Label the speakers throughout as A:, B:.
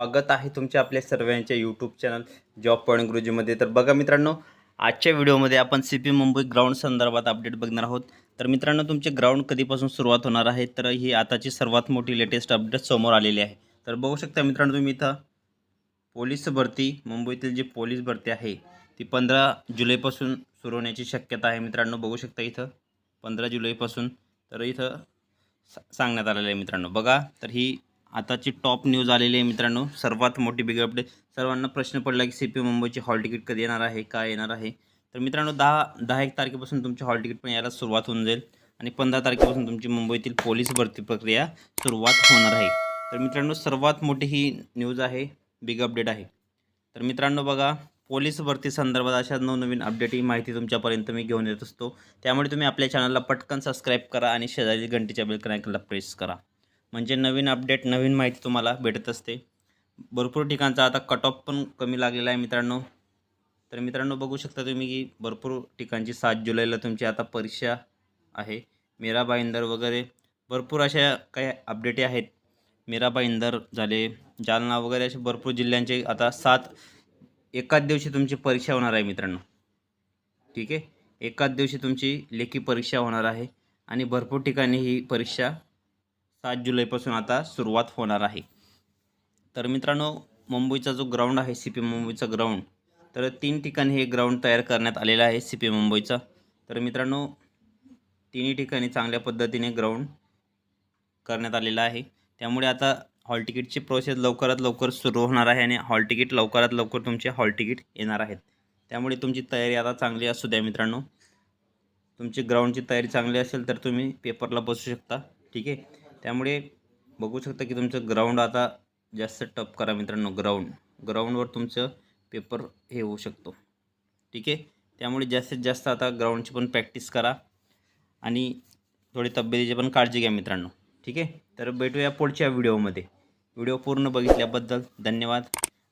A: स्वागत आहे तुमच्या आपल्या सर्वांच्या यूट्यूब चॅनल जॉब पॉईंट गुरुजीमध्ये तर बघा मित्रांनो आजच्या व्हिडिओमध्ये आपण सी पी मुंबई ग्राउंड संदर्भात अपडेट बघणार आहोत. तर मित्रांनो तुमचे ग्राउंड कधीपासून सुरुवात होणार आहे तर ही आताची सर्वात मोठी लेटेस्ट अपडेट समोर आलेली आहे. तर बघू शकता मित्रांनो तुम्ही इथं पोलीस भरती मुंबईतील जी पोलीस भरती आहे ती पंधरा जुलैपासून सुरू होण्याची शक्यता आहे मित्रांनो. बघू शकता इथं पंधरा जुलैपासून तर इथं सा सांगण्यात आलेलं आहे मित्रांनो. बघा तर ही आताची टॉप न्यूज आलेली आहे मित्रांनो. सर्वात मोठी बिग अपडेट सर्वांना प्रश्न पडला की सी पी मुंबईची हॉल तिकीट कधी येणार आहे? काय येणार आहे? तर मित्रांनो दहा दहा एक तारखेपासून तुमची हॉल तिकीट पण यायला सुरुवात होऊन जाईल. आणि पंधरा तारखेपासून तुमची मुंबईतील पोलीस भरती प्रक्रिया सुरुवात होणार आहे. तर मित्रांनो सर्वात मोठी ही न्यूज आहे बिग अपडेट आहे. तर मित्रांनो बघा पोलीस भरती संदर्भात अशा नवनवीन अपडेट ही माहिती तुमच्यापर्यंत मी घेऊन येत असतो. त्यामुळे तुम्ही आपल्या चॅनलला पटकन सबस्क्राईब करा आणि शेजारी घंटीच्या बेल क्रॅकला प्रेस करा. म्हणजे नवीन अपडेट नवीन माहिती तुम्हाला भेटत असते. भरपूर ठिकाणचा आता कट ऑफ पण कमी लागलेला आहे मित्रांनो. तर मित्रांनो बघू शकता तुम्ही की भरपूर ठिकाणची सात जुलैला तुमची आता परीक्षा आहे. मीरा भाईंदर वगैरे भरपूर अशा काही अपडेटी आहेत. मीरा भाईंदर झाले जालना वगैरे असे भरपूर जिल्ह्यांचे आता सात एकाच दिवशी तुमची परीक्षा होणार आहे मित्रांनो. ठीक आहे? एकाच दिवशी तुमची लेखी परीक्षा होणार आहे आणि भरपूर ठिकाणी ही परीक्षा सात जुलैपासून आता सुरुवात होणार आहे. तर मित्रांनो मुंबईचा जो ग्राउंड आहे सी पी मुंबईचा ग्राउंड तर तीन ठिकाणी हे ग्राउंड तयार करण्यात आलेलं आहे सी पी मुंबईचा. तर मित्रांनो तिन्ही ठिकाणी चांगल्या पद्धतीने ग्राउंड करण्यात आलेलं आहे. त्यामुळे आता हॉल तिकीटची प्रोसेस लवकरात लवकर सुरू होणार आहे आणि हॉल तिकीट लवकरात लवकर तुमचे हॉल तिकीट येणार आहेत. त्यामुळे तुमची तयारी आता चांगली असू द्या मित्रांनो. तुमची ग्राउंडची तयारी चांगली असेल तर तुम्ही पेपरला बसू शकता. ठीक आहे? त्यामुळे बघू शकता की तुमचं ग्राउंड आता जास्त टप करा मित्रांनो ग्राउंड ग्राउंडवर तुमचं पेपर हे होऊ शकतो. ठीक आहे? त्यामुळे जास्तीत जास्त आता ग्राउंडची पण प्रॅक्टिस करा आणि थोडी तब्येतीची पण काळजी घ्या मित्रांनो. ठीक आहे? तर भेटूया पुढच्या व्हिडिओमध्ये व्हिडिओ पूर्ण बघितल्याबद्दल धन्यवाद.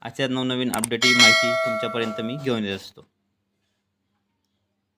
A: अशा नवनवीन अपडेटही माहिती तुमच्यापर्यंत मी घेऊन येत असतो.